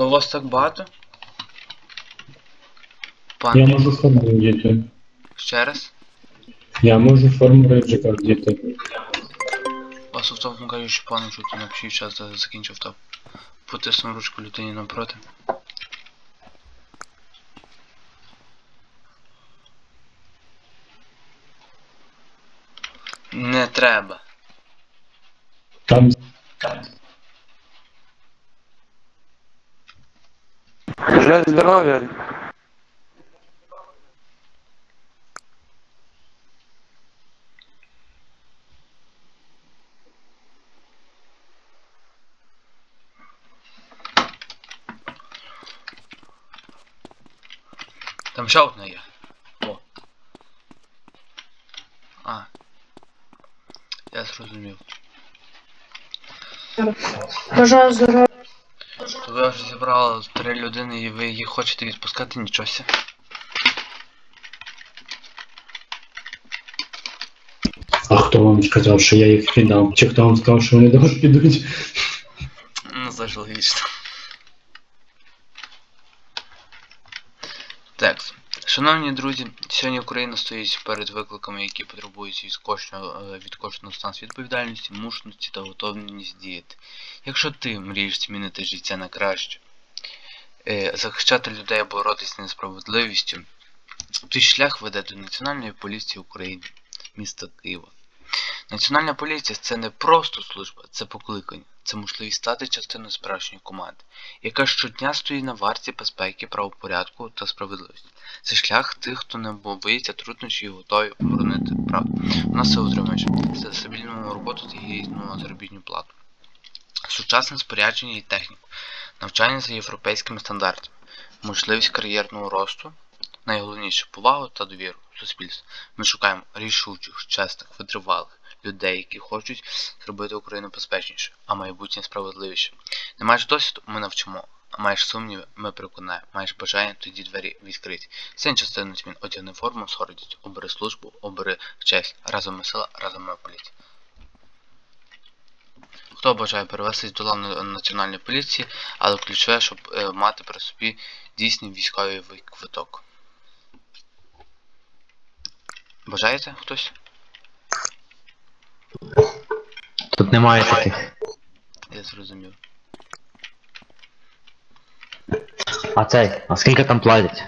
То у вас так багато? Пан, Я можу форму вдіти. ще раз. Я можу форму реджика вдіти. Вас автопом кажуть, що пану, що ти напишіть час за- закінчив топ. Потиснув ручку людині напроти. Не треба. Там Бажаю здоров'я. Там ще одна є. О. А. Я зрозумів. Бажаю здоров'я. То ви вже зібрали три людини і ви їх хочете відпускати, нічого ся. А хто вам сказав, що я їх віддам? Чи хто вам сказав, що вони до вас підуть? Ну, це ж логічно. Так, шановні друзі, сьогодні Україна стоїть перед викликами, які потребують від кожного, е, від з відповідальності, мужності та готовність діяти. Якщо ти мрієш змінити життя на краще, е, захищати людей, боротися з несправедливістю, твій шлях веде до Національної поліції України, міста Києва. Національна поліція це не просто служба, це покликання, це можливість стати частиною справжньої команди, яка щодня стоїть на варті безпеки, правопорядку та справедливості. Це шлях тих, хто не боїться труднощів і готові оборонити правду. У нас все отримаєш. Це стабільну роботу та гідну заробітну плату. Сучасне спорядження і техніку, навчання за європейськими стандартами, можливість кар'єрного росту, найголовніше повагу та довіру в. Ми шукаємо рішучих, чесних, витривалих людей, які хочуть зробити Україну безпечніше, а майбутнє справедливіше. Не маєш досвіду, ми навчимо. А маєш сумніви, ми переконаємо. Маєш бажання, тоді двері відкриті. Син частину змін одягни форму з. Обери службу, обери честь. Разом ми сила, разом ми поліція. Хто бажає перевестись до лав національної поліції, але ключове, щоб е, мати при собі дійсний військовий квиток. Бажаєте хтось? Тут немає таких. Я зрозумів. А цей, а скільки там платять?